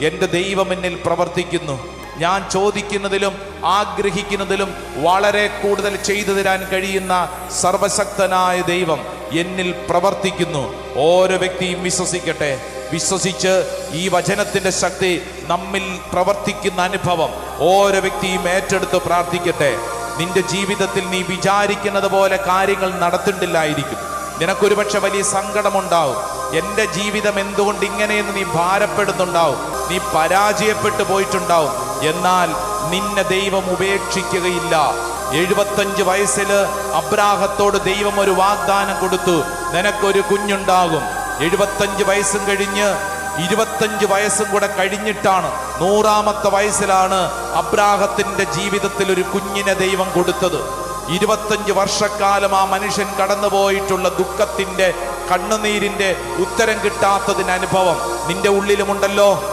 എന്റെ ദൈവം എന്നിൽ പ്രവർത്തിക്കുന്നു. ഞാൻ ചോദിക്കുന്നതിലും ആഗ്രഹിക്കുന്നതിലും വളരെ കൂടുതൽ ചെയ്തു തരാൻ കഴിയുന്ന സർവശക്തനായ ദൈവം എന്നിൽ പ്രവർത്തിക്കുന്നു. ഓരോ വ്യക്തിയും വിശ്വസിക്കട്ടെ. വിശ്വസിച്ച് ഈ വചനത്തിന്റെ ശക്തി നമ്മിൽ പ്രവർത്തിക്കുന്ന അനുഭവം ഓരോ വ്യക്തിയും ഏറ്റെടുത്ത് പ്രാർത്ഥിക്കട്ടെ. നിന്റെ ജീവിതത്തിൽ നീ വിചാരിക്കുന്നത് പോലെ കാര്യങ്ങൾ നടത്തിണ്ടില്ലായിരിക്കും. നിനക്കൊരുപക്ഷെ വലിയ സങ്കടമുണ്ടാവും. എന്റെ ജീവിതം എന്തുകൊണ്ട് ഇങ്ങനെയെന്ന് നീ ഭാരപ്പെടുന്നുണ്ടാവും. നീ പരാജയപ്പെട്ടു പോയിട്ടുണ്ടാവും. എന്നാൽ നിന്നെ ദൈവം ഉപേക്ഷിക്കുകയില്ല. എഴുപത്തഞ്ച് വയസ്സിൽ അബ്രാഹത്തോട് ദൈവം ഒരു വാഗ്ദാനം കൊടുത്തു. നിനക്കൊരു കുഞ്ഞുണ്ടാകും. എഴുപത്തഞ്ച് വയസ്സും കഴിഞ്ഞ് ഇരുപത്തഞ്ച് വയസ്സും കൂടെ കഴിഞ്ഞിട്ടാണ് നൂറാമത്തെ വയസ്സിലാണ് അബ്രാഹത്തിന്റെ ജീവിതത്തിൽ ഒരു കുഞ്ഞിനെ ദൈവം കൊടുത്തത്. ഇരുപത്തഞ്ച് വർഷക്കാലം ആ മനുഷ്യൻ കടന്നുപോയിട്ടുള്ള ദുഃഖത്തിന്റെ കണ്ണുനീരിന്റെ ഉത്തരം കിട്ടാത്തതിന് അനുഭവം നിന്റെ ഉള്ളിലുമുണ്ടല്ലോ.